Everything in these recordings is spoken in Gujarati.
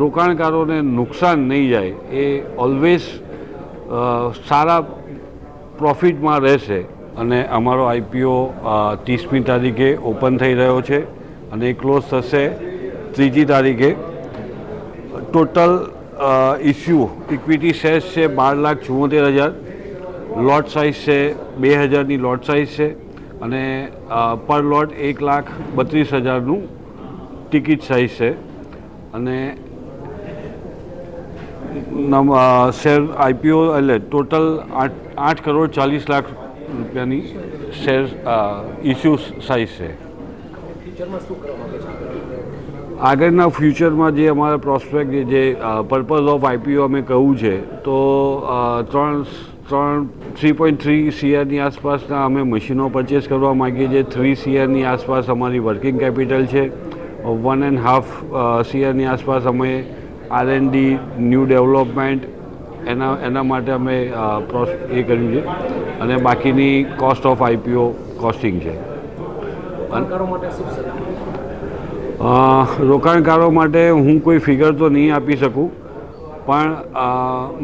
રોકાણકારોને નુકસાન નહીં જાય, એ ઓલવેઝ સારા પ્રોફિટમાં રહેશે. અને અમારો આઈપીઓ ત્રીસમી તારીખે ઓપન થઈ રહ્યો છે અને એ ક્લોઝ થશે ત્રીજી તારીખે. ટોટલ ઇસ્યુ ઇક્વિટી શેર્સ છે બાર લાખ ચુમ્મોતેર હજાર. લોટ સાઇઝ છે બે હજારની લોટ સાઇઝ છે અને પર લોટ એક લાખ બત્રીસ હજારનું ટિકિટ સાઇઝ છે. અને શેર આઈપીઓ એટલે ટોટલ આઠ આઠ કરોડ ચાલીસ લાખ રૂપિયાની શેર ઇસ્યુ સાઇઝ છે. આગળના ફ્યુચરમાં જે અમારા પ્રોસ્પેક્ટ, જે પર્પઝ ઓફ આઈપીઓ અમે કહ્યું છે, તો ત્રણ ત્રણ, થ્રી પોઈન્ટ થ્રી સીઆરની આસપાસના અમે મશીનો પરચેસ કરવા માગીએ છીએ. થ્રી સીઆરની આસપાસ અમારી વર્કિંગ કેપિટલ છે. વન એન્ડ હાફ સીઆરની આસપાસ અમે R and D new development એના એના માટે અમે પ્રોસ એ કર્યું છે. અને બાકીની કોસ્ટ ઓફ આઈપીઓ કોસ્ટિંગ છે. રોકાણકારો માટે હું કોઈ ફિગર તો નહીં આપી શકું. પણ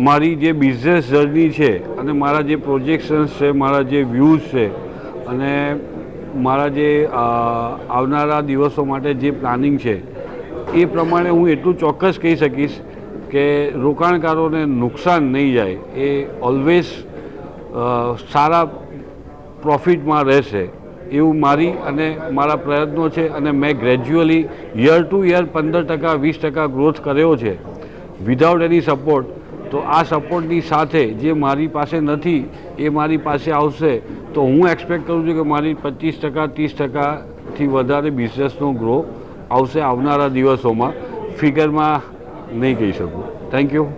મારી જે બિઝનેસ જર્ની છે અને મારા જે પ્રોજેક્શન્સ છે મારા જે વ્યૂઝ છે અને મારા જે આવનારા દિવસો માટે જે પ્લાનિંગ છે એ પ્રમાણે હું એટલું ચોક્કસ કહી શકીશ કે રોકાણકારોને નુકસાન નહીં જાય. એ ઓલવેઝ સારા પ્રોફિટમાં રહેશે. એવું મારી અને મારા પ્રયત્નો છે અને મેં ગ્રેજ્યુઅલી યર ટુ યર પંદર ટકા, વીસ ટકા ગ્રોથ કર્યો છે. વિધાઉટ એની સપોર્ટ તો આ સપોર્ટની સાથે જે મારી પાસે નથી, એ મારી પાસે આવશે, તો હું એક્સપેક્ટ કરું છું કે મારી પચીસ ટકા, ત્રીસ ટકાથી વધારે બિઝનેસનો ગ્રો આવશે આવનારા દિવસોમાં ફિગરમાં નહીં કહી શકું. Thank you